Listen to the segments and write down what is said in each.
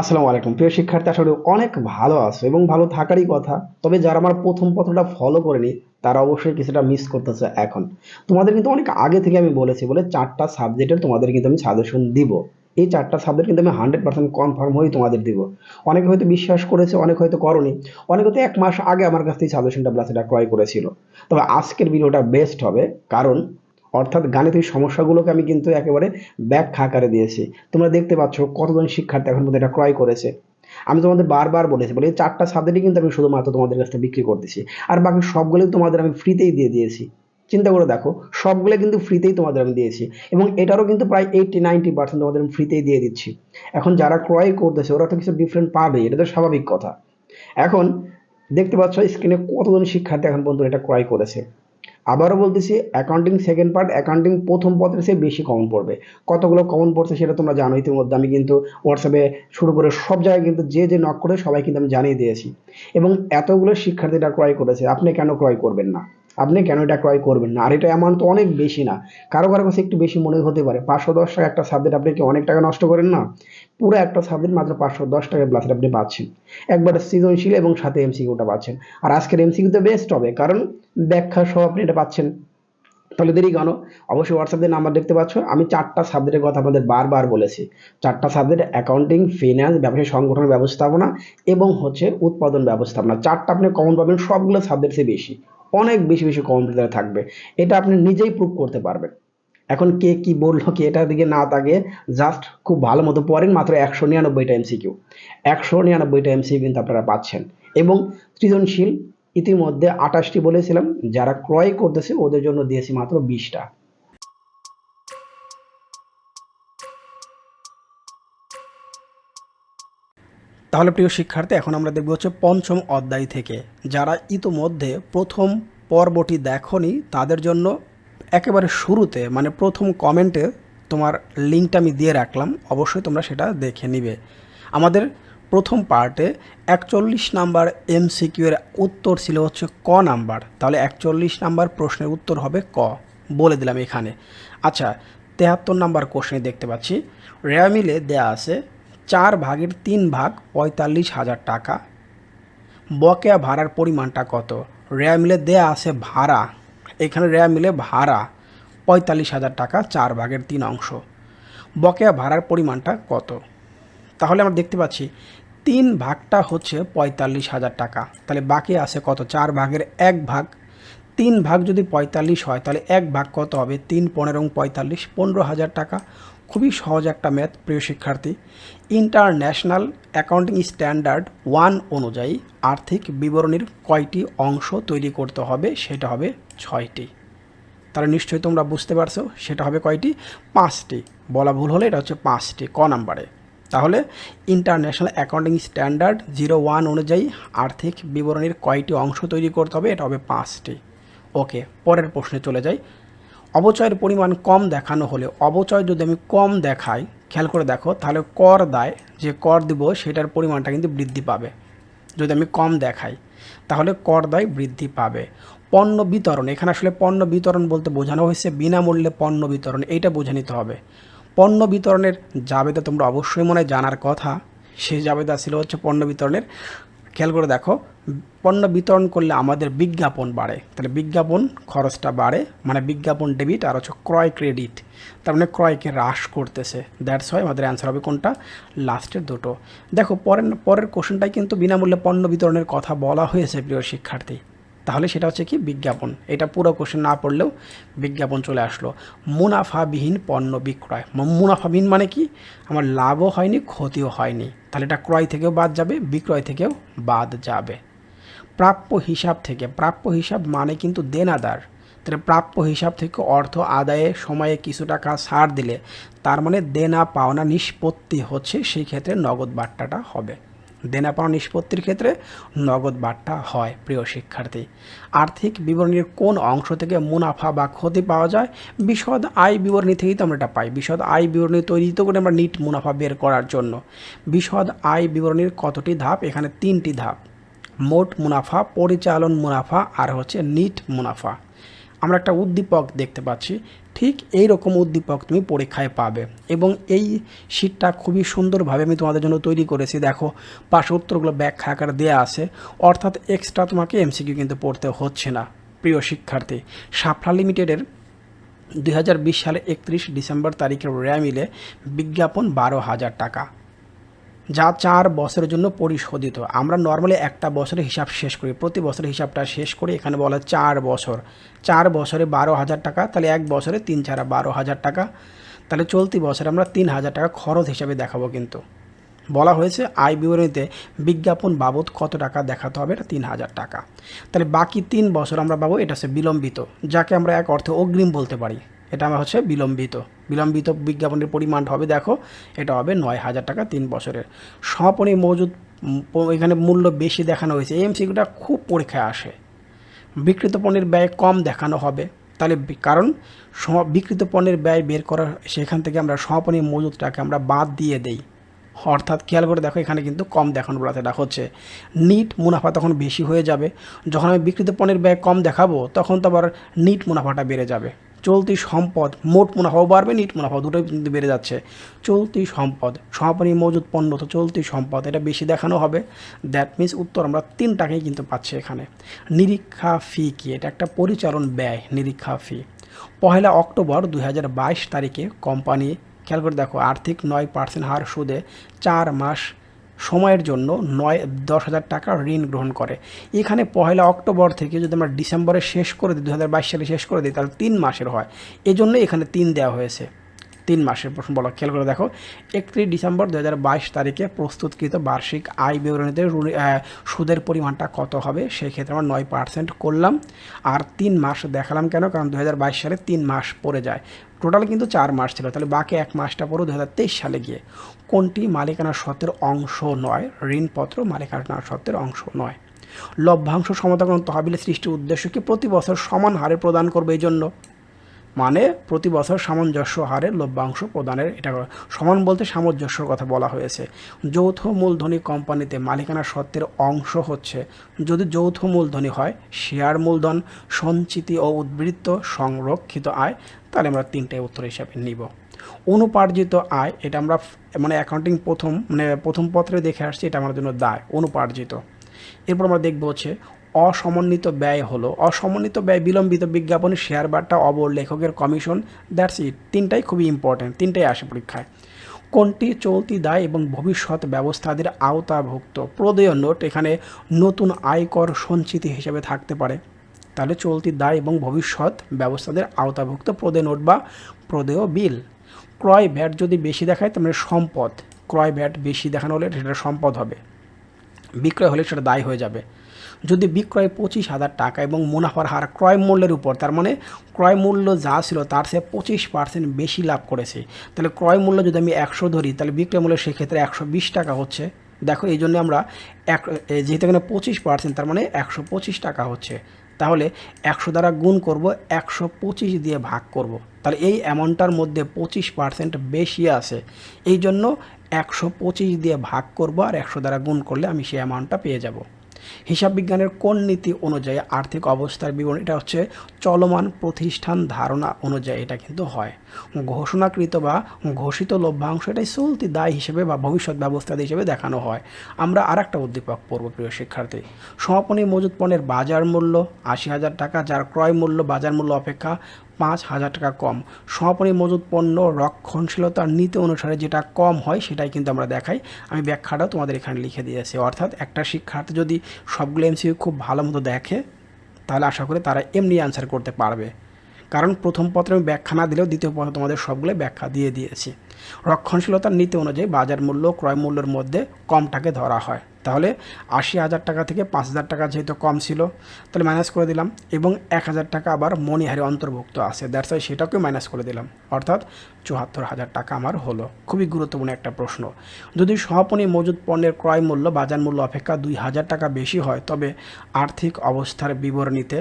আসসালামু আলাইকুম। প্রিয় শিক্ষার্থী আসলে অনেক ভালো আছো এবং ভালো থাকারই কথা। তবে যারা আমার প্রথম পত্রটা ফলো করেনি, তারা অবশ্যই কিছুটা মিস করতেছে এখন। তোমাদের কিন্তু অনেক আগে থেকে আমি বলেছি বলে চারটা সাবজেক্টের তোমাদের কিন্তু আমি সাজেশন দিব। এই চারটা সাবজেক্ট কিন্তু আমি হান্ড্রেড পার্সেন্ট কনফার্ম হয়ে তোমাদের দিব। অনেকে হয়তো বিশ্বাস করেছে, অনেক হয়তো করনি। অনেকে হয়তো এক মাস আগে আমার কাছ থেকে সাজেশনটা ব্লাসেটা ক্রয় করেছিল। তবে আজকের ভিডিওটা বেস্ট হবে, কারণ অর্থাৎ গাণিতিক সমস্যাগুলোকে আমি কিন্তু একেবারে ব্যাখ্যা আকারে দিয়েছি। তোমরা দেখতে পাচ্ছ কতজন শিক্ষার্থী এখন পর্যন্ত এটা ক্রয় করেছে। আমি তোমাদের বারবার বলেছি, বলে চারটা সাবজেক্টই কিন্তু আমি শুধুমাত্র তোমাদের কাছ বিক্রি করতেছি। আর বাকি সবগুলোই তোমাদের আমি ফ্রিতেই দিয়ে দিয়েছি। চিন্তা করে দেখো সবগুলো কিন্তু ফ্রিতেই তোমাদের আমি দিয়েছি। এবং এটারও কিন্তু প্রায় এইটটি নাইনটি পার্সেন্ট তোমাদের আমি ফ্রিতেই দিয়ে দিচ্ছি। এখন যারা ক্রয় করতেছে, ওরা তো কিছু ডিফারেন্ট পাবে, এটা তো স্বাভাবিক কথা। এখন দেখতে পাচ্ছ স্ক্রিনে কতজন শিক্ষার্থী এখন পর্যন্ত এটা ক্রয় করেছে? আবারও বলতেছি অ্যাকাউন্টিং সেকেন্ড পার্ট অ্যাকাউন্টিং প্রথম পত্রের সে বেশি কমন পড়বে। কতগুলো কমন পড়ছে সেটা তোমরা জানো, ইতিমধ্যে আমি কিন্তু হোয়াটসঅ্যাপে শুরু করে সব জায়গায় কিন্তু যে যে নক করে সবাই কিন্তু আমি জানিয়ে দিয়েছি। এবং এতগুলো শিক্ষার্থীরা ক্রয় করেছে, আপনি কেন ক্রয় করবেন না? আপনি কেন এটা ক্রয় করবেন না? আর এটা অ্যামাউন্ট তো অনেক বেশি না। কারও কারও কাছে একটু বেশি মনে হতে পারে। পাঁচশো দশ টাকা একটা সাবজেক্ট আপনি কি অনেক টাকা নষ্ট করেন না? পুরো একটা সাবজেক্ট মাত্র পাঁচশো দশ টাকা ব্লাসেট আপনি পাচ্ছেন। একবার সৃজনশীল এবং সাথে এমসিকিউটা পাচ্ছেন। আর আজকের এমসিকিউতে বেস্ট হবে, কারণ ব্যাখ্যা সহ আপনি এটা পাচ্ছেন। তাহলে দেরি কেন? অবশ্যই হোয়াটসঅ্যাপে নাম্বার দেখতে পাচ্ছ। আমি চারটা সাবজেক্টের কথা আপনাদের বারবার বলেছি। চারটা সাবজেক্ট অ্যাকাউন্টিং ফিনান্স ব্যবসায়ী সংগঠন, ব্যবস্থাপনা এবং হচ্ছে উৎপাদন ব্যবস্থাপনা। চারটা আপনি কমন পাবেন, সবগুলো সাবজেক্টসে বেশি। অনেক বেশি বেশি কম্পিউটার থাকবে। এটা আপনি নিজেই প্রুভ করতে পারবেন। এখন কে কি বলল কি এটার দিকে না তাকে জাস্ট খুব ভালো মতো পড়েন মাত্র একশো নিরানব্বইটা এমসিকিউ একশো নিরানব্বইটা এমসিকিউ কিন্তু আপনারা পাচ্ছেন। এবং সৃজনশীল ইতিমধ্যে আঠাশটি বলেছিলাম, যারা ক্রয় করতেছে ওদের জন্য দিয়েছি মাত্র বিশটা। তাহলে প্রিয় শিক্ষার্থী, এখন আমরা দেখব হচ্ছে পঞ্চম অধ্যায় থেকে। যারা ইতোমধ্যে প্রথম পর্বটি দেখনি, তাদের জন্য একেবারে শুরুতে মানে প্রথম কমেন্টে তোমার লিঙ্কটা আমি দিয়ে রাখলাম, অবশ্যই তোমরা সেটা দেখে নিবে। আমাদের প্রথম পার্টে একচল্লিশ নাম্বার এমসিকিউ এর উত্তর ছিল হচ্ছে ক নাম্বার। তাহলে একচল্লিশ নাম্বার প্রশ্নের উত্তর হবে ক, বলে দিলাম এখানে। আচ্ছা তেহাত্তর নাম্বার কোশ্চেনে দেখতে পাচ্ছি। রেয়া মিলে দেয়া আছে চার ভাগের তিন ভাগ পঁয়তাল্লিশ হাজার টাকা। বকেয়া ভাড়ার পরিমাণটা কত? রেয়া মিলে দেয়া আছে ভাড়া। এখানে রেয়া মিলে ভাড়া পঁয়তাল্লিশ হাজার টাকা চার ভাগের তিন অংশ। বকেয়া ভাড়ার পরিমাণটা কত? তাহলে আমরা দেখতে পাচ্ছি তিন ভাগটা হচ্ছে পঁয়তাল্লিশ হাজার টাকা। তাহলে বাকি আছে কত? চার ভাগের এক ভাগ তিন ভাগ যদি পঁয়তাল্লিশ হয়, তাহলে এক ভাগ কত হবে? তিন পনেরো পঁয়তাল্লিশ, পনেরো হাজার টাকা। খুবই সহজ একটা ম্যাথ, প্রিয় শিক্ষার্থী। ইন্টারন্যাশনাল অ্যাকাউন্টিং স্ট্যান্ডার্ড ওয়ান অনুযায়ী আর্থিক বিবরণীর কয়টি অংশ তৈরি করতে হবে? সেটা হবে ছয়টি। তাহলে নিশ্চয়ই তোমরা বুঝতে পারছ, সেটা হবে কয়টি? পাঁচটি। বলা ভুল হলে এটা হচ্ছে পাঁচটি, ক নাম্বারে। তাহলে international accounting standard zero one অনুযায়ী আর্থিক বিবরণীর কয়টি অংশ তৈরি করতে হবে? এটা হবে পাঁচটি। ওকে, পরের প্রশ্নে চলে যাই। অবচয়ের পরিমাণ কম দেখানো হলে, অবচয় যদি আমি কম দেখাই, খেয়াল করে দেখো, তাহলে কর দায়, যে কর দিব সেটার পরিমাণটা কিন্তু বৃদ্ধি পাবে। যদি আমি কম দেখাই, তাহলে কর দায় বৃদ্ধি পাবে। পণ্য বিতরণ, এখানে আসলে পণ্য বিতরণ বলতে বোঝানো হয়েছে, বিনামূল্যে পণ্য বিতরণ, এইটা বুঝে নিতে হবে। পণ্য বিতরণের জাবেদা তোমরা অবশ্যই মনে জানার কথা। সেই জাবেদা ছিল হচ্ছে পণ্য বিতরণের খেয়াল করে দেখো, পণ্য বিতরণ করলে আমাদের বিজ্ঞাপন বাড়ে। তাহলে বিজ্ঞাপন খরচটা বাড়ে মানে বিজ্ঞাপন ডেবিট আর হচ্ছে ক্রয় ক্রেডিট। তার মানে ক্রয়কে হ্রাস করতেছে। দ্যাটস হয় আমাদের অ্যান্সার হবে কোনটা? লাস্টের দুটো। দেখো, পরের পরের কোশ্চেনটাই কিন্তু বিনামূল্যে পণ্য বিতরণের কথা বলা হয়েছে, প্রিয় শিক্ষার্থী। তাহলে সেটা হচ্ছে কি? বিজ্ঞাপন। এটা পুরো কোশ্চেন না পড়লেও বিজ্ঞাপন চলে আসলো। মুনাফাবিহীন পণ্য বিক্রয়। মুনাফাবিহীন মানে কি? আমার লাভও হয়নি, ক্ষতিও হয়নি। তাহলে এটা ক্রয় থেকেও বাদ যাবে, বিক্রয় থেকেও বাদ যাবে। প্রাপ্য হিসাব থেকে, প্রাপ্য হিসাব মানে কিন্তু দেনাদার। তাহলে প্রাপ্য হিসাব থেকে অর্থ আদায়ে সময়ে কিছু টাকা ছাড় দিলে তার মানে দেনা পাওনা নিষ্পত্তি হচ্ছে, সেই ক্ষেত্রে নগদ বার্তাটা হবে। দেনা পাওয়া নিষ্পত্তির ক্ষেত্রে নগদ বার্তা হয়, প্রিয় শিক্ষার্থী। আর্থিক বিবরণীর কোন অংশ থেকে মুনাফা বা ক্ষতি পাওয়া যায়? বিশদ আয় বিবরণী থেকেই তো আমরা এটা পাই। বিশদ আয় বিবরণী তৈরি তো করে আমরা নিট মুনাফা বের করার জন্য। বিশদ আয় বিবরণীর কতটি ধাপ? এখানে তিনটি ধাপ। মোট মুনাফা, পরিচালন মুনাফা, আর হচ্ছে নিট মুনাফা। আমরা একটা উদ্দীপক দেখতে পাচ্ছি। ঠিক এই রকম উদ্দীপক তুমি পরীক্ষায় পাবে এবং এই শীটটা খুবই সুন্দরভাবে আমি তোমাদের জন্য তৈরি করেছি। দেখো পাশে উত্তরগুলো ব্যাখ্যা আকারে দেওয়া আছে। অর্থাৎ এক্সট্রা তোমাকে এমসিকিউ কিন্তু পড়তে হচ্ছে না, প্রিয় শিক্ষার্থী। সাফলা লিমিটেডের দু হাজার বিশ সালে একত্রিশ ডিসেম্বর তারিখের র্যামিলে বিজ্ঞাপন বারো হাজার টাকা। যা চার বছরের জন্য পরিশোধিত। আমরা নর্মালি একটা বছরের হিসাব শেষ করি। প্রতি বছরের হিসাবটা শেষ করি, এখানে বলা চার বছর। চার বছরে বারো হাজার টাকা, তাহলে এক বছরে তিন চারা বারো হাজার টাকা। তাহলে চলতি বছরে আমরা তিন হাজার টাকা খরচ হিসাবে দেখাবো কিন্তু। বলা হয়েছে, আয় বিবরণীতে বিজ্ঞাপন বাবদ কত টাকা দেখাতে হবে, এটা তিন হাজার টাকা। তাহলে বাকি তিন বছর আমরা পাবো, এটা হচ্ছে বিলম্বিত, যাকে আমরা এক অর্থে অগ্রিম বলতে পারি। এটা আমার হচ্ছে বিলম্বিত। বিলম্বিত বিজ্ঞাপনের পরিমাণ হবে, দেখো, এটা হবে নয় হাজার টাকা তিন বছরের। সমাপনী মজুদ এখানে মূল্য বেশি দেখানো হয়েছে। এমসিকিউটা খুব পরীক্ষায় আসে। বিক্রিত পণ্যের ব্যয় কম দেখানো হবে। তাহলে কারণ বিক্রিত পণ্যের ব্যয় বের করার, সেখান থেকে আমরা সমাপনী মজুদটাকে আমরা বাদ দিয়ে দেই। অর্থাৎ খেয়াল করে দেখো, এখানে কিন্তু কম দেখানো বলাতে এটা হচ্ছে। নিট মুনাফা তখন বেশি হয়ে যাবে। যখন আমি বিক্রিত পণ্যের ব্যয় কম দেখাবো, তখন তো আবার নিট মুনাফাটা বেড়ে যাবে। চলতি সম্পদ, মোট মুনাফাও বাড়বে নিট মুনাফা, দুটোই কিন্তু বেড়ে যাচ্ছে। চলতি সম্পদ, সমাপনী মজুদ পণ্য তো চলতি সম্পদ, এটা বেশি দেখানো হবে। দ্যাট মিন্স উত্তর আমরা তিনটাকেই কিন্তু পাচ্ছি এখানে। নিরীক্ষা ফি কি? এটা একটা পরিচালন ব্যয়, নিরীক্ষা ফি পহেলা অক্টোবর দু হাজার বাইশ তারিখে কোম্পানি, খেয়াল করে দেখো, আর্থিক নয় পার্সেন্ট হার সুদে চার মাস সময়ের জন্য নয়, দশ হাজার টাকা ঋণ গ্রহণ করে। এখানে পহেলা অক্টোবর থেকে যদি আমরা ডিসেম্বরে শেষ করে দিই দু হাজার বাইশ সালে শেষ করে দিই, তাহলে তিন মাসের হয়। এই জন্য এখানে তিন দেওয়া হয়েছে। তিন মাসের প্রশ্ন বলা, খেয়াল করে দেখো। একত্রিশ ডিসেম্বর দু হাজার বাইশ তারিখে প্রস্তুতকৃত বার্ষিক আয় বিবরণীতে সুদের পরিমাণটা কত হবে? সেই ক্ষেত্রে আমরা নয় পার্সেন্ট করলাম। আর তিন মাস দেখালাম কেন? কারণ দু হাজার বাইশ সালে তিন মাস পড়ে যায়। টোটাল কিন্তু চার মাস ছিল। তাহলে বাকি এক মাসটা পড়ো দু সালে গিয়ে। কোনটি মালিকানা সত্ত্বের অংশ নয়? ঋণপত্র মালিকানা সত্ত্বের অংশ নয়। লভ্যাংশ সমতাকরণ তহবিলের সৃষ্টির উদ্দেশ্য কি প্রতি বছর সমান হারে প্রদান করবে এই জন্য? মানে প্রতি বছর সামঞ্জস্য হারে লভ্যাংশ প্রদানের এটা সমান বলতে সামঞ্জস্যর কথা বলা হয়েছে। যৌথ মূলধনী কোম্পানিতে মালিকানা সত্ত্বের অংশ হচ্ছে, যদি যৌথ মূলধনী হয়, শেয়ার মূলধন, সঞ্চিতি ও উদ্বৃত্ত সংরক্ষিত আয়, তাহলে আমরা তিনটে উত্তর হিসাবে নিব। অনুপার্জিত আয়, এটা আমরা মানে অ্যাকাউন্টিং প্রথম মানে প্রথম পত্রে দেখে আসছি, এটা আমার জন্য দায়, অনুপার্জিত। এরপর আমরা দেখব হচ্ছে, অসমন্বিত ব্যয় হলো, অসমন্বিত ব্যয় বিলম্বিত বিজ্ঞাপনের শেয়ার বার্তা অবর লেখকের কমিশন দ্যাটস ইট তিনটাই খুবই ইম্পর্ট্যান্ট তিনটাই আসে পরীক্ষায়। কোনটি চলতি দায় এবং ভবিষ্যৎ ব্যবস্থাদের আওতাভুক্ত? প্রদেয় নোট এখানে নতুন আয়কর সঞ্চিতি হিসেবে থাকতে পারে। তাহলে চলতি দায় এবং ভবিষ্যৎ ব্যবস্থাদের আওতাভুক্ত প্রদেয় নোট বা প্রদেয় বিল। ক্রয় ভ্যাট যদি বেশি দেখায় তাহলে সম্পদ, ক্রয় ভ্যাট বেশি দেখানো হলে সেটা সম্পদ হবে। বিক্রয় হলে সেটা দায় হয়ে যাবে। যদি বিক্রয় পঁচিশ হাজার টাকা এবং মুনাফার হার ক্রয় মূল্যের উপর, তার মানে ক্রয় মূল্য যা ছিল তার সে পঁচিশ পার্সেন্ট বেশি লাভ করেছে। তাহলে ক্রয় মূল্য যদি আমি একশো ধরি, তাহলে বিক্রয় মূল্য সেক্ষেত্রে একশো বিশ টাকা হচ্ছে। দেখো, এই জন্য আমরা এক, যেহেতু এখানে পঁচিশ পার্সেন্ট তার মানে একশো পঁচিশ টাকা হচ্ছে। তাহলে একশো দ্বারা গুণ করব, একশো পঁচিশ দিয়ে ভাগ করব। তাহলে এই অ্যামাউন্টটার মধ্যে পঁচিশ পার্সেন্ট বেশি আছে। এই জন্য একশো পঁচিশ দিয়ে ভাগ করব আর একশো দ্বারা গুণ করলে আমি সেই অ্যামাউন্টটা পেয়ে যাব। হিসাব বিজ্ঞানের কোন নীতি অনুযায়ী আর্থিক অবস্থার বিবরণ, এটা হচ্ছে চলমান প্রতিষ্ঠান ধারণা অনুযায়ী এটা কিন্তু হয়। ঘোষণাকৃত বা ঘোষিত লভ্যাংশ এটাই চলতি দায় হিসেবে বা ভবিষ্যৎ ব্যবস্থা হিসেবে দেখানো হয়। আমরা আর একটা উদ্দীপক পড়ব, প্রিয় শিক্ষার্থী। সমাপনী মজুদ পণ্যের বাজার মূল্য, আশি হাজার টাকা, যার ক্রয় মূল্য, বাজার মূল্য অপেক্ষা পাঁচ হাজার টাকা কম। সমাপনী মজুদ পণ্য রক্ষণশীলতার নীতি অনুসারে যেটা কম হয় সেটাই কিন্তু আমরা দেখাই। আমি ব্যাখ্যাটাও তোমাদের এখানে লিখে দিয়েছি অর্থাৎ একটা শিক্ষার্থী যদি সবগুলো এমসিকিউ খুব ভালো মতো দেখে, তাহলে আশা করি তারা এমনি অ্যান্সার করতে পারবে। কারণ প্রথম পত্রে আমি ব্যাখ্যা না দিলেও দ্বিতীয় পত্রে তোমাদের সবগুলো ব্যাখ্যা দিয়ে দিয়েছি। রক্ষণশীলতার নীতি অনুযায়ী বাজার মূল্য, ক্রয় মূল্যের মধ্যে কমটাকে ধরা হয়। তাহলে আশি হাজার টাকা থেকে পাঁচ হাজার টাকা যেহেতু কম ছিল, তাহলে মাইনাস করে দিলাম এবং এক হাজার টাকা আবার মণিহারে অন্তর্ভুক্ত আছে। দ্যাটস ওয়াই সেটাকেও মাইনাস করে দিলাম। অর্থাৎ চুয়াত্তর হাজার টাকা আমার হলো। খুবই গুরুত্বপূর্ণ একটা প্রশ্ন। যদি সমাপনী মজুদ পণ্যের ক্রয় মূল্য, বাজার মূল্য অপেক্ষা দুই হাজার টাকা বেশি হয়, তবে আর্থিক অবস্থার বিবরণীতে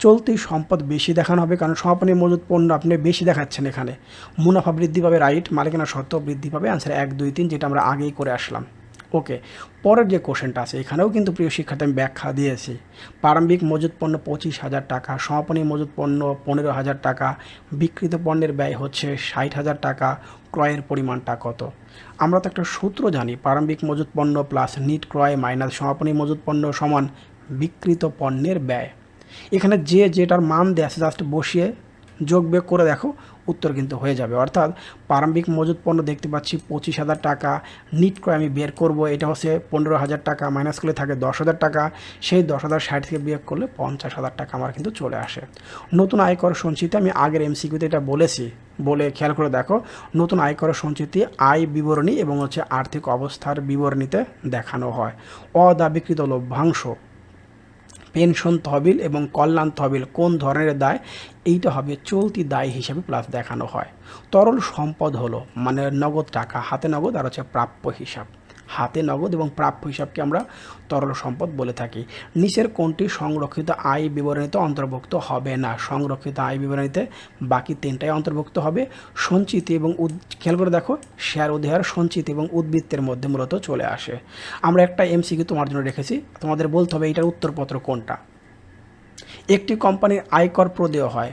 চলতি সম্পদ বেশি দেখানো হবে, কারণ সমাপনী মজুদ পণ্য আপনি বেশি দেখাচ্ছেন এখানে। মুনাফা বৃদ্ধি পাবে রাইট মালিকানা শর্ত বৃদ্ধি পাবে। আনসার এক, দুই, তিন, যেটা আমরা আগেই করে আসলাম। ওকে, পরের যে কোশ্চেনটা আছে, এখানেও কিন্তু প্রিয় শিক্ষার্থী আমি ব্যাখ্যা দিয়েছি। প্রারম্ভিক মজুত পণ্য পঁচিশ হাজার টাকা, সমাপনী মজুত পণ্য পনেরো হাজার টাকা, বিক্রিত পণ্যের ব্যয় হচ্ছে ষাট হাজার টাকা, ক্রয়ের পরিমাণটা কত? আমরা তো একটা সূত্র জানি, প্রারম্ভিক মজুত পণ্য প্লাস নিট ক্রয় মাইনাস সমাপনী মজুত পণ্য সমান বিক্রিত পণ্যের ব্যয়। এখানে যে যেটার মান দেয় আছে জাস্ট বসিয়ে যোগ বিয়োগ করে দেখো, উত্তর কিন্তু হয়ে যাবে। অর্থাৎ প্রারম্ভিক মজুত পণ্য দেখতে পাচ্ছি পঁচিশ হাজার টাকা, নিট করে আমি বের করব, এটা হচ্ছে পনেরো হাজার টাকা মাইনাস করলে থাকে দশ হাজার টাকা, সেই দশ হাজার ষাট থেকে বিয়োগ করলে পঞ্চাশ হাজার টাকা আমার কিন্তু চলে আসে। নতুন আয়কর সঞ্চিতি, আমি আগের এমসিকিউতে এটা বলেছি, বলে খেয়াল করে দেখো, নতুন আয়কর সঞ্চিতি, আয় বিবরণী এবং হচ্ছে আর্থিক অবস্থার বিবরণীতে দেখানো হয়। অদাবিকৃত লভ্যাংশ, পেনশন তহবিল এবং কল্যাণ তহবিল কোন ধরনের দায়? এইটা হবে চলতি দায় হিসাবে প্লাস দেখানো হয়। তরল সম্পদ হলো মানে নগদ টাকা, হাতে নগদ আর হচ্ছে প্রাপ্য হিসাব। হাতে নগদ এবং প্রাপ্য হিসাবকে আমরা তরল সম্পদ বলে থাকি। নিচের কোনটি সংরক্ষিত আয় বিবরণীতে অন্তর্ভুক্ত হবে না। সংরক্ষিত আয় বিবরণীতে বাকি তিনটাই অন্তর্ভুক্ত হবে। সঞ্চিতি এবং উদ, খেয়াল করে দেখো শেয়ার অধিহার, সঞ্চিতি এবং উদ্বৃত্তের মধ্যে মূলত চলে আসে। আমরা একটা এমসিকিউ তোমার জন্য রেখেছি। তোমাদের বলতে হবে এটার উত্তরপত্র কোনটা? একটি কোম্পানির আয়কর প্রদেয় হয়।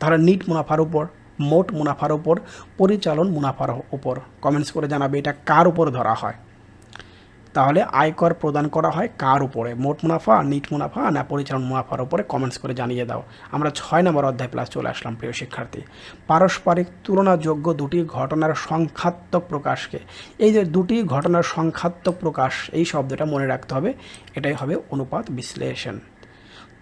তারা নিট মুনাফার উপর, মোট মুনাফার উপর, পরিচালন মুনাফার উপর। কমেন্টস করে জানাবে এটা কার উপর ধরা হয়। তাহলে আয়কর প্রদান করা হয় কার উপরে? মোট মুনাফা, নিট মুনাফা না পরিচালন মুনাফার উপরে? কমেন্টস করে জানিয়ে দাও। আমরা ছয় নম্বর অধ্যায় প্লাস চলে আসলাম, প্রিয় শিক্ষার্থী। পারস্পরিক তুলনাযোগ্য দুটি ঘটনার সংখ্যাত্মক প্রকাশকে। এই যে দুটি ঘটনার সংখ্যাত্মক প্রকাশ, এই শব্দটা মনে রাখতে হবে। এটাই হবে অনুপাত বিশ্লেষণ।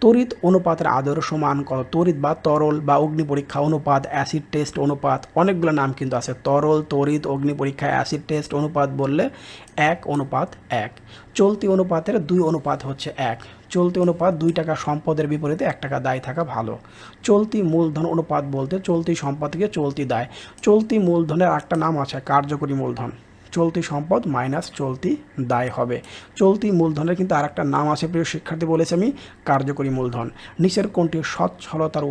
তড়িৎ অনুপাতের আদর্শ মান কত তড়িৎ বা তরল বা অগ্নি পরীক্ষা অনুপাত অ্যাসিড টেস্ট অনুপাত, অনেকগুলো নাম কিন্তু আছে। তরল তড়িৎ অগ্নি পরীক্ষা অ্যাসিড টেস্ট অনুপাত বললে এক অনুপাত এক। চলতি অনুপাতের দুই অনুপাত হচ্ছে এক। চলতি অনুপাত দুই টাকা সম্পদের বিপরীতে এক টাকা দায় থাকা ভালো। চলতি মূলধন অনুপাত বলতে চলতি সম্পদকে চলতি দায়। চলতি মূলধনের একটা নাম আছে, কার্যকরী মূলধন। চলতি সম্পদ মাইনাস চলতি দায় হবে। চলতি মূলধনের কিন্তু আর একটা নাম আছে, প্রিয় শিক্ষার্থী বলেছে আমি, কার্যকরী মূলধন। নিচের কোনটি সচ্ছলতার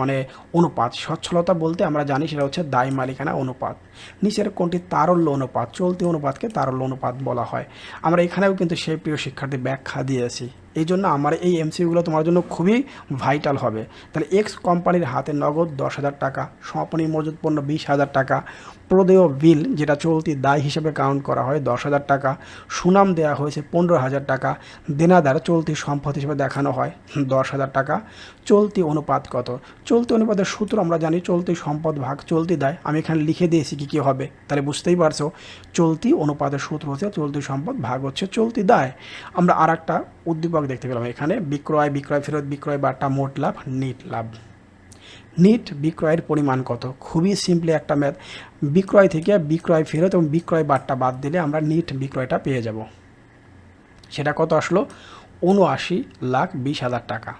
মানে অনুপাত? সচ্ছলতা বলতে আমরা জানি সেটা হচ্ছে দায় মালিকানা অনুপাত। নিচের কোনটি তারল্য অনুপাত, চলতি অনুপাতকে তারল্য অনুপাত বলা হয়। আমরা এখানেও কিন্তু সেই প্রিয় শিক্ষার্থী ব্যাখ্যা দিয়েছি। এই জন্য আমার এই এমসিগুলো তোমার জন্য খুবই ভাইটাল হবে। তাহলে এক্স কোম্পানির হাতে নগদ দশ হাজার টাকা, সমাপনী মজুত পণ্য বিশ হাজার টাকা, প্রদেয় বিল যেটা চলতি দায় হিসেবে কাউন্ট করা হয় দশ হাজার টাকা, সুনাম দেওয়া হয়েছে পনেরো হাজার টাকা, দেনাদার চলতি সম্পদ হিসেবে দেখানো হয় দশ হাজার টাকা। চলতি অনুপাত কত? চলতি অনুপাতের সূত্র আমরা জানি, চলতি সম্পদ ভাগ, চলতি দায়। আমি এখানে লিখে দিয়েছি কি কী হবে? তাহলে বুঝতেই পারছ, চলতি অনুপাতের সূত্র হচ্ছে চলতি সম্পদ ভাগ হচ্ছে চলতি দায়। আমরা আর একটা উদ্দীপক দেখতে পেলাম এখানে, বিক্রয় বিক্রয় ফেরত, বিক্রয় বাটা, মোট লাভ, নিট লাভ। নিট বিক্রয়ের পরিমাণ কত? খুবই সিম্পলি একটা ম্যাথ বিক্রয় থেকে বিক্রয় ফেরত এবং বিক্রয় বারটা বাদ দিলে আমরা নিট বিক্রয়টা পেয়ে যাব। সেটা কত আসলো? উনআশি লাখ বিশ হাজার টাকা।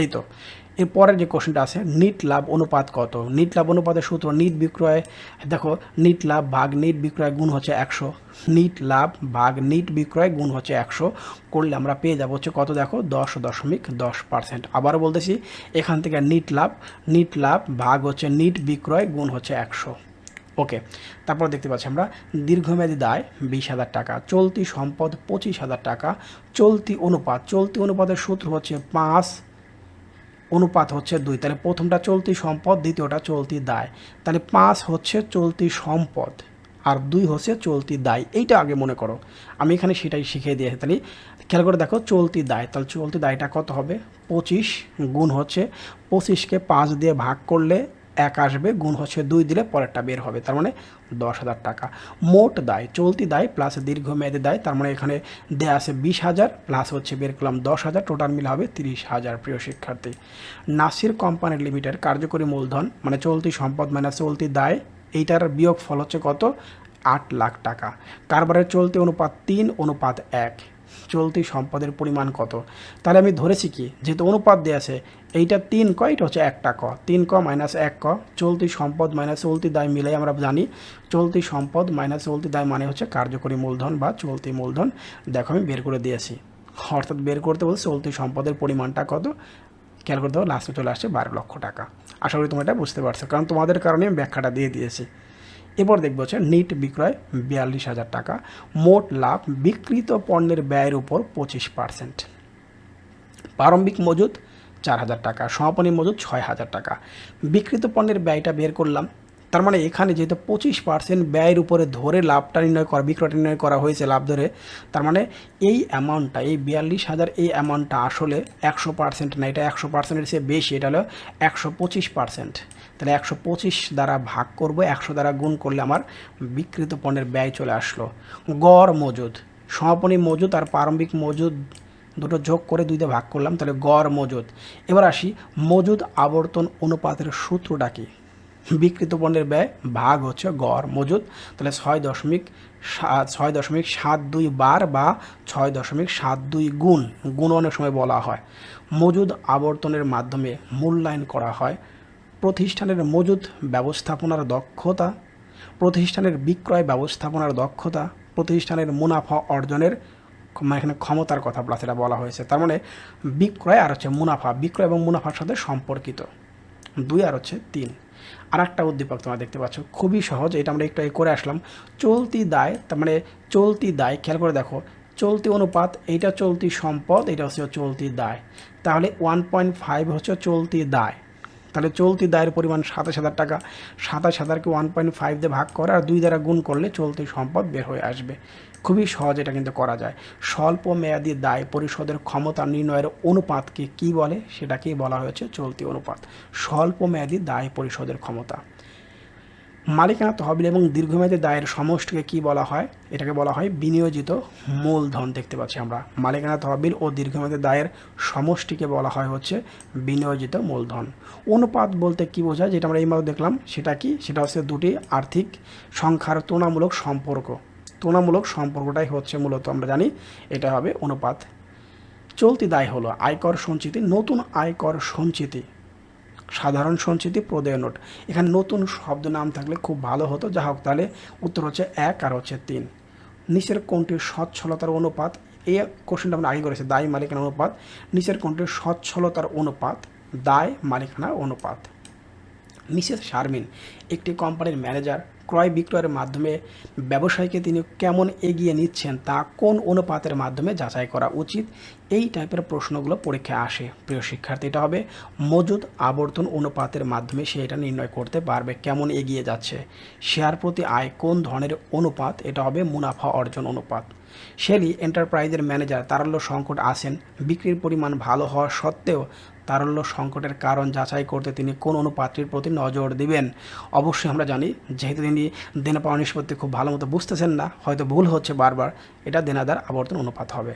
এই তো, এর পরের যে কোশ্চেনটা আছে, নিট লাভ অনুপাত কত? নিট লাভ অনুপাতের সূত্র, নিট বিক্রয়, দেখো, নিট লাভ ভাগ নিট বিক্রয় গুণ হচ্ছে একশো। নিট লাভ ভাগ নিট বিক্রয় গুণ হচ্ছে একশো, করলে আমরা পেয়ে যাব হচ্ছে কত দেখো? দশ দশমিক দশ পার্সেন্ট আবারও বলতেছি, এখান থেকে নিট লাভ নিট লাভ ভাগ হচ্ছে নিট বিক্রয় গুণ হচ্ছে একশো। ওকে তারপর দেখতে পাচ্ছি আমরা, দীর্ঘমেয়াদী দায় বিশ হাজার টাকা, চলতি সম্পদ পঁচিশ হাজার টাকা, চলতি অনুপাত, চলতি অনুপাতের সূত্র হচ্ছে পাঁচ অনুপাত হচ্ছে দুই। তাহলে প্রথমটা চলতি সম্পদ, দ্বিতীয়টা চলতি দায়। তাহলে পাঁচ হচ্ছে চলতি সম্পদ আর দুই হচ্ছে চলতি দায়। এইটা আগে মনে করো। আমি এখানে সেটাই শিখিয়ে দিয়েছি। তাহলে খেয়াল করে দেখো, চলতি দায়। তাহলে চলতি দায়টা কত হবে? পঁচিশ গুণ হচ্ছে পঁচিশকে পাঁচ দিয়ে ভাগ করলে এক আসবে, গুণ হচ্ছে দুই দিলে পরেরটা বের হবে, তার মানে দশ হাজার টাকা। মোট দায়, চলতি দায় প্লাস দীর্ঘমেয়াদী দায়, তার মানে এখানে দেয়া আছে বিশ হাজার প্লাস হচ্ছে বের করলাম দশ হাজার টোটাল মিল হবে তিরিশ হাজার, প্রিয় শিক্ষার্থী। নাসির কোম্পানি লিমিটেড, কার্যকরী মূলধন মানে চলতি সম্পদ মানে চলতি দায়, এইটার বিয়োগ ফল হচ্ছে কত? আট লাখ টাকা। কারবারের চলতি অনুপাত তিন, অনুপাত এক। চলতি সম্পদের পরিমাণ কত? তাহলে আমি ধরেছি কি, যেহেতু অনুপাত দেওয়া আছে, এইটা তিন ক এটা হচ্ছে একটা ক। তিন ক মাইনাস এক ক, চলতি সম্পদ মাইনাস চলতি দায় মিলে আমরা জানি, চলতি সম্পদ মাইনাস চলতি দায় মানে হচ্ছে কার্যকরী মূলধন বা চলতি মূলধন। দেখো আমি বের করে দিয়েছি। অর্থাৎ বের করতে বলতে চলতি সম্পদের পরিমাণটা কত? খেয়াল করতে হবে লাস্টে চলে আসছে বারো লক্ষ টাকা। আশা করি তোমরা এটা বুঝতে পারছ, কারণ তোমাদের কারণে আমি ব্যাখ্যাটা দিয়ে দিয়েছি। এরপর দেখব হচ্ছে নিট বিক্রয় বিয়াল্লিশ হাজার টাকা, মোট লাভ বিক্রিত পণ্যের ব্যয়ের উপর পঁচিশ পার্সেন্ট। প্রারম্ভিক মজুদ চার হাজার টাকা, সমাপনী মজুদ ছয় হাজার টাকা। বিক্রিত পণ্যের ব্যয়টা বের করলাম, তার মানে এখানে যেহেতু পঁচিশ পার্সেন্ট ব্যয়ের উপরে ধরে লাভটা নির্ণয় করা, বিক্রয়টা নির্ণয় করা হয়েছে লাভ ধরে, তার মানে এই অ্যামাউন্টটা এই বিয়াল্লিশ হাজার এই অ্যামাউন্টটা আসলে একশো পার্সেন্ট না, এটা একশো পার্সেন্টের চেয়ে বেশি, এটা হলো একশো পঁচিশ পার্সেন্ট। তাহলে একশো পঁচিশ দ্বারা ভাগ করব, একশো দ্বারা গুণ করলে আমার বিক্রিত পণ্যের ব্যয় চলে আসলো। গড় মজুদ। সমাপনী মজুদ আর প্রারম্ভিক মজুদ দুটো যোগ করে দুইটা ভাগ করলাম, তাহলে গড় মজুদ। এবার আসি, মজুদ আবর্তন অনুপাতের সূত্রটা কি? বিক্রিত পণ্যের ব্যয় ভাগ হচ্ছে গড় মজুদ, তাহলে ছয় দশমিক ছয় দশমিক সাত দুই বার বা ছয় দশমিক সাত দুই গুণ গুণ অনেক সময় বলা হয়। মজুদ আবর্তনের মাধ্যমে মূল্যায়ন করা হয়। প্রতিষ্ঠানের মজুদ ব্যবস্থাপনার দক্ষতা, প্রতিষ্ঠানের বিক্রয় ব্যবস্থাপনার দক্ষতা, প্রতিষ্ঠানের মুনাফা অর্জনের মানে এখানে ক্ষমতার কথা প্লাস এটা বলা হয়েছে। তার মানে বিক্রয় আর হচ্ছে মুনাফা, বিক্রয় এবং মুনাফার সাথে সম্পর্কিত। দুই আর হচ্ছে তিন। আর একটা উদ্দীপক তোমরা দেখতে পাচ্ছ। খুবই সহজ, এটা আমরা একটু করে আসলাম। চলতি দায়, তার মানে চলতি দায়, খেয়াল করে দেখো, চলতি অনুপাত, এইটা চলতি সম্পদ এটা হচ্ছে চলতি দায়। তাহলে ওয়ান পয়েন্ট ফাইভ হচ্ছে চলতি দায়। তাহলে চলতি দায়ের পরিমাণ সাতাশ হাজার টাকা। সাতাশ হাজারকে ওয়ান পয়েন্ট ফাইভ দিয়ে ভাগ করে আর দুই দ্বারা গুণ করলে চলতি সম্পদ বের হয়ে আসবে। খুবই সহজ এটা কিন্তু করা যায়। স্বল্প মেয়াদি দায় পরিশোধের ক্ষমতা নির্ণয়ের অনুপাতকে কি বলে? সেটাকেই বলা হয়েছে চলতি অনুপাত। স্বল্প মেয়াদি দায় পরিশোধের ক্ষমতা। মালিকানা তহবিল এবং দীর্ঘমেয়াদী দায়ের সমষ্টিকে কি বলা হয়? এটাকে বলা হয় বিনিয়োজিত মূলধন। দেখতে পাচ্ছি আমরা। মালিকানা তহবিল ও দীর্ঘমেয়াদী দায়ের সমষ্টিকে বলা হয় হচ্ছে বিনিয়োজিত মূলধন। অনুপাত বলতে কি বোঝায়? যেটা আমরা এইভাবে দেখলাম, সেটা কি? সেটা হচ্ছে দুটি আর্থিক সংখ্যার তুলনামূলক সম্পর্ক। তুলনামূলক সম্পর্কটাই হচ্ছে মূলত আমরা জানি, এটা হবে অনুপাত। চলতি দায় হলো আয়কর সঞ্চিতি, নতুন আয়কর সঞ্চিতি। সাধারণ সঞ্চিতি প্রদেয় নোট। এখানে নতুন শব্দ নাম থাকলে খুব ভালো হতো। যা হোক তাহলে উত্তর হচ্ছে এক আর হচ্ছে তিন। নিচের কোনটির সচ্ছলতার অনুপাত, এই কোশ্চেনটা আমরা আগে করেছি, দায় মালিকানা অনুপাত। নিচের কোনটির সচ্ছলতার অনুপাত, দায় মালিকানা অনুপাত। মিসেস শারমিন, একটি কোম্পানির ম্যানেজার ক্রয় বিক্রয়ের মাধ্যমে ব্যবসায়ীকে তিনি কেমন এগিয়ে নিচ্ছেন তা কোন অনুপাতের মাধ্যমে যাচাই করা উচিত, এই টাইপের প্রশ্নগুলো পরীক্ষায় আসে। প্রিয় শিক্ষার্থী, এটা হবে মজুদ আবর্তন অনুপাতের মাধ্যমে সে এটা নির্ণয় করতে পারবে কেমন এগিয়ে যাচ্ছে। শেয়ার প্রতি আয় কোন ধরনের অনুপাত, এটা হবে মুনাফা অর্জন অনুপাত। শেলি এন্টারপ্রাইজের ম্যানেজার তারল্য সংকট আসেন বিক্রির পরিমাণ ভালো হওয়া সত্ত্বেও তারল্য সংকটের কারণ যাচাই করতে তিনি কোন অনুপাতটির প্রতি নজর দিবেন? অবশ্যই আমরা জানি, যেহেতু তিনি দেনা পাওয়া নিষ্পত্তি খুব ভালো মতো বুঝতেছেন না, হয়তো ভুল হচ্ছে বারবার, এটা দেনাদার আবর্তন অনুপাত হবে।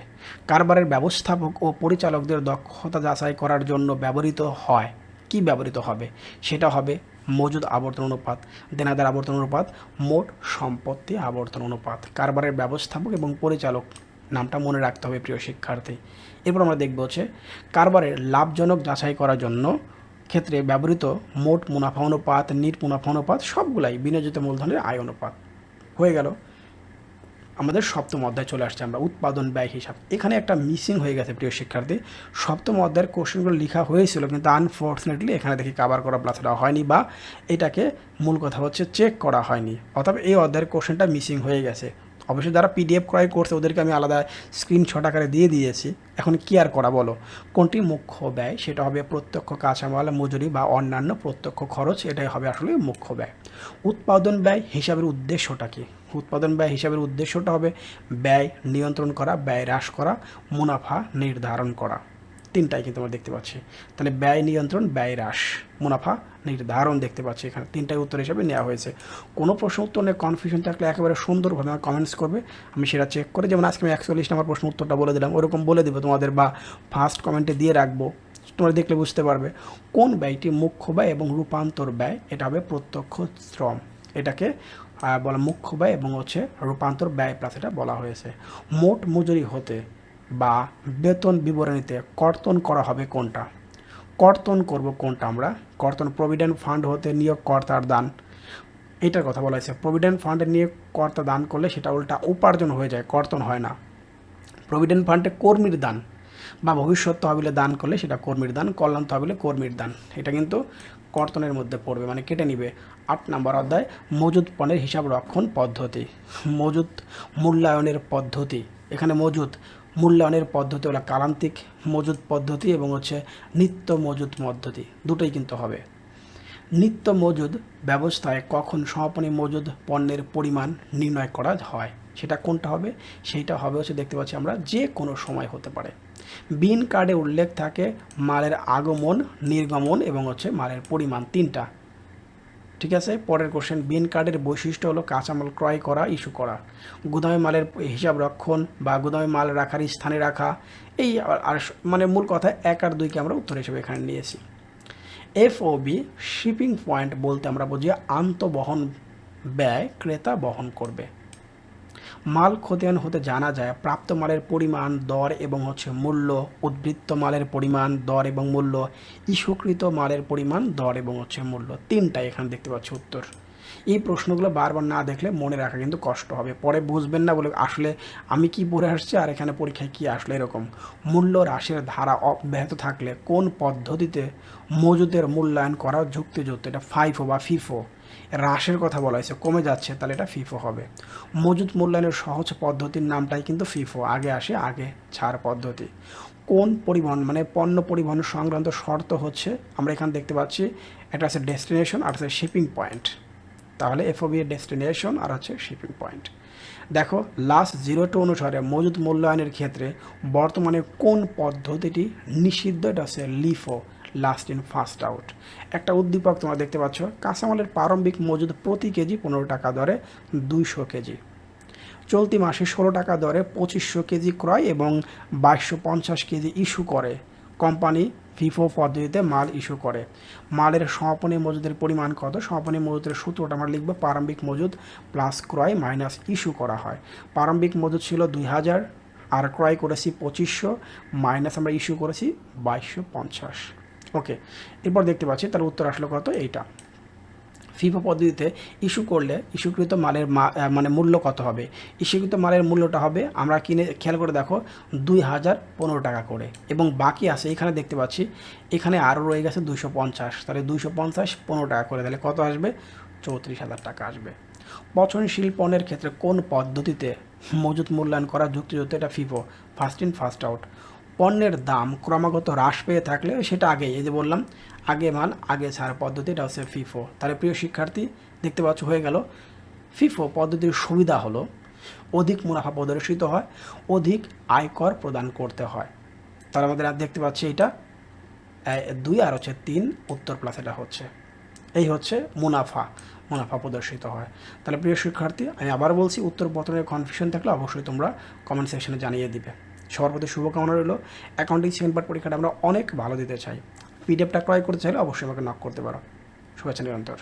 কারবারের ব্যবস্থাপক ও পরিচালকদের দক্ষতা যাচাই করার জন্য ব্যবহৃত হয়। কি ব্যবহৃত হবে? সেটা হবে মজুদ আবর্তন অনুপাত, দেনাদার আবর্তন অনুপাত, মোট সম্পত্তি আবর্তন অনুপাত। কারবারের ব্যবস্থাপক এবং পরিচালক, নামটা মনে রাখতে হবে প্রিয় শিক্ষার্থী। এরপর আমরা দেখব হচ্ছে কারবারের লাভজনক যাচাই করার জন্য ক্ষেত্রে ব্যবহৃত মোট মুনাফা অনুপাত, নিট মুনাফা অনুপাত সবগুলাই বিনিয়োজিত মূলধনের আয় অনুপাত। হয়ে গেল। আমাদের সপ্তম অধ্যায় চলে আসছে আমরা উৎপাদন ব্যয় হিসাব। এখানে একটা মিসিং হয়ে গেছে, প্রিয় শিক্ষার্থী। সপ্তম অধ্যায়ের কোশ্চেনগুলো লেখা হয়েছিল, কিন্তু আনফর্চুনেটলি এখানে দেখি কাবার করা প্লাস দেওয়া হয়নি বা এটাকে মূল কথা হচ্ছে চেক করা হয়নি। অথবা এই অধ্যায়ের কোশ্চেনটা মিসিং হয়ে গেছে। অবশ্যই যারা পিডিএফ ক্রয় করছে, ওদেরকে আমি আলাদা স্ক্রিনশট আকারে দিয়ে দিয়েছি। এখন কি আর করা বলো? কোনটি মুখ্য ব্যয়? সেটা হবে প্রত্যক্ষ কাঁচামাল, মজুরি বা অন্যান্য প্রত্যক্ষ খরচ, এটাই হবে আসলে মুখ্য ব্যয়। উৎপাদন ব্যয় হিসাবের উদ্দেশ্যটা কি? উৎপাদন ব্যয় হিসাবের উদ্দেশ্যটা হবে ব্যয় নিয়ন্ত্রণ করা, ব্যয় হ্রাস করা, মুনাফা নির্ধারণ করা। তিনটাই কিন্তু আমরা দেখতে পাচ্ছি। তাহলে ব্যয় নিয়ন্ত্রণ, ব্যয় হ্রাস, মুনাফা নির্ধারণ দেখতে পাচ্ছি এখানে। তিনটাই উত্তর হিসাবে নেওয়া হয়েছে। কোনো প্রশ্ন, উত্তর নিয়ে কনফিউশন থাকলে একেবারে সুন্দরভাবে আমার কমেন্টস করবে। আমি সেটা চেক করে, যেমন আজকে আমি একচল্লিশ নম্বর প্রশ্ন উত্তরটা বলে দিলাম, ওরকম বলে দেবো তোমাদের বা ফার্স্ট কমেন্টে দিয়ে রাখব। তোমরা দেখলে বুঝতে পারবে কোন ব্যয়টি মুখ্য ব্যয় এবং রূপান্তর ব্যয়, এটা হবে প্রত্যক্ষ শ্রম। এটাকে বলা মুখ্য ব্যয় এবং হচ্ছে রূপান্তর ব্যয় প্লাস এটা বলা হয়েছে। মোট মজুরি হতে বা বেতন বিবরণীতে কর্তন করা হবে কোনটা? কর্তন করব কোনটা আমরা? কর্তন প্রভিডেন্ট ফান্ড হতে নিয়োগ কর্তার দান। এটার কথা বলা হয়েছে। প্রভিডেন্ট ফান্ডে নিয়ে কর্তা দান করলে সেটা উল্টা উপার্জন হয়ে যায়, কর্তন হয় না। প্রভিডেন্ট ফান্ডে কর্মীর দান বা ভবিষ্যৎ তহবিলে দান করলে সেটা কর্মীর দান, কল্যাণ তহবিলে কর্মীর দান। এটা কিন্তু কর্তনের মধ্যে পড়বে মানে কেটে নিবে। আট নম্বর অধ্যায়, মজুদ পণ্যের হিসাব রক্ষণ পদ্ধতি। মজুদ মূল্যায়নের পদ্ধতি। এখানে মজুদ মূল্যায়নের পদ্ধতি হলো কালান্তিক মজুদ পদ্ধতি এবং হচ্ছে নিত্য মজুদ পদ্ধতি, দুটোই কিন্তু হবে। নিত্য মজুদ ব্যবস্থায় কখন সমাপনী মজুদ পণ্যের পরিমাণ নির্ণয় করা হয়, সেটা কোনটা হবে? সেইটা হবে হচ্ছে দেখতে পাচ্ছি আমরা যে কোনো সময় হতে পারে। বিন কার্ডে উল্লেখ থাকে মালের আগমন, নির্গমন এবং হচ্ছে মালের পরিমাণ তিনটা। ঠিক আছে? পরের কোশ্চেন বিন কার্ডের বৈশিষ্ট্য হলো কাঁচামাল ক্রয় করা ইস্যু করা। গুদামে মালের হিসাব রক্ষণ বা গুদামে মাল রাখার স্থানে রাখা, এই আর- মানে মূল কথা এক আর দুইকে আমরা উত্তর হিসেবে এখানে নিয়েছি। এফওবি শিপিং পয়েন্ট বলতে আমরা বুঝি আন্তবহন ব্যয় ক্রেতা বহন করবে। মাল খতিয়ান হতে জানা যায়, প্রাপ্ত মালের পরিমাণ, দর এবং হচ্ছে মূল্য, উদ্বৃত্ত মালের পরিমাণ, দর এবং মূল্য, ইস্যুকৃত মালের পরিমাণ, দর এবং হচ্ছে মূল্য। তিনটাই এখানে দেখতে পাচ্ছি উত্তর। এই প্রশ্নগুলো বারবার না দেখলে মনে রাখা কিন্তু কষ্ট হবে। পরে বুঝবেন না বলে আসলে আমি কি পড়ে আসছি আর এখানে পরীক্ষায় কি আসলে এরকম। মূল্য হ্রাসের ধারা অব্যাহত থাকলে কোন পদ্ধতিতে মজুদের মূল্যায়ন করা যুক্তিযুক্ত? এটা ফাইফো বা ফিফো হ্রাসের কথা বলা হয়েছে, কমে যাচ্ছে, তাহলে এটা ফিফো হবে। মজুদ মূল্যায়নের সহজ পদ্ধতির নামটাই কিন্তু ফিফো আগে আসে, আগে ছাড় পদ্ধতি। কোন পরিবহন মানে পণ্য পরিবহন সংক্রান্ত শর্ত হচ্ছে, আমরা এখানে দেখতে পাচ্ছি, একটা আছে ডেস্টিনেশন আর আছে শিপিং পয়েন্ট তাহলে এফওবি এর ডেস্টিনেশন আর হচ্ছে শিপিং পয়েন্ট দেখো লাস্ট জিরো টু অনুসারে মজুদ মূল্যায়নের ক্ষেত্রে বর্তমানে কোন পদ্ধতিটি নিষিদ্ধ? এটা হচ্ছে LIFO last in first out একটা উদ্দীপক তোমরা দেখতে পাচ্ছ, কাঁচামালের প্রারম্ভিক মজুদ প্রতি কেজি পনেরো টাকা দরে দুইশো কেজি। চলতি মাসে ষোলো টাকা দরে পঁচিশশো কেজি ক্রয় এবং বাইশশো পঞ্চাশ কেজি ইস্যু করে। কোম্পানি ফিফো পদ্ধতিতে মাল ইস্যু করে। মালের সমাপনী মজুদের পরিমাণ কত? সমাপনী মজুদের সূত্রটা আমরা লিখব, প্রারম্ভিক মজুদ প্লাস ক্রয় মাইনাস ইস্যু করা হয়। প্রারম্ভিক মজুদ ছিল দুই হাজার, আর ক্রয় করেছি পঁচিশশো মাইনাস আমরা ইস্যু করেছি বাইশশো পঞ্চাশ। ওকে, এরপর দেখতে পাচ্ছি তার উত্তর আসলো কত? এইটা। ফিফো পদ্ধতিতে ইস্যু করলে ইস্যুকৃত মালের মানে মূল্য কত হবে? ইস্যুকৃত মালের মূল্যটা হবে, আমরা কিনে, খেয়াল করে দেখো, দুই হাজার পনেরো টাকা করে। এবং বাকি আছে, এখানে দেখতে পাচ্ছি, এখানে আরও রয়ে গেছে দুইশো পঞ্চাশ। তাহলে দুইশো পঞ্চাশ পনেরো টাকা করে, তাহলে কত আসবে? চৌত্রিশ হাজার টাকা আসবে। পচনশীল পণ্যের ক্ষেত্রে কোন পদ্ধতিতে মজুত মূল্যায়ন করা যুক্তিযুক্ত? এটা FIFO first in first out পণ্যের দাম ক্রমাগত হ্রাস পেয়ে থাকলে সেটা আগে, এই যে বললাম, আগে মাল, আগে ছাড় পদ্ধতি, এটা হচ্ছে ফিফো। তাহলে প্রিয় শিক্ষার্থী, দেখতে পাচ্ছ, হয়ে গেল। ফিফো পদ্ধতির সুবিধা হলো, অধিক মুনাফা প্রদর্শিত হয়, অধিক আয়কর প্রদান করতে হয়। তাহলে আমাদের আর দেখতে পাচ্ছি এটা দুই আর হচ্ছে তিন, উত্তর প্লাস এটা হচ্ছে। এই হচ্ছে মুনাফা মুনাফা প্রদর্শিত হয়। তাহলে প্রিয় শিক্ষার্থী, আমি আবার বলছি, উত্তর পত্রের কনফিউশন থাকলে অবশ্যই তোমরা কমেন্ট সেকশনে জানিয়ে দিবে। সবার প্রতি শুভকামনা রইল। অ্যাকাউন্টিং সেকেন্ড পার্ট পরীক্ষাটা আমরা অনেক ভালো দিতে চাই। পিডিএফটা ক্রয় করতে চাইলে অবশ্যই আমাকে নক করতে পারো। শুভেচ্ছা নিরন্তর।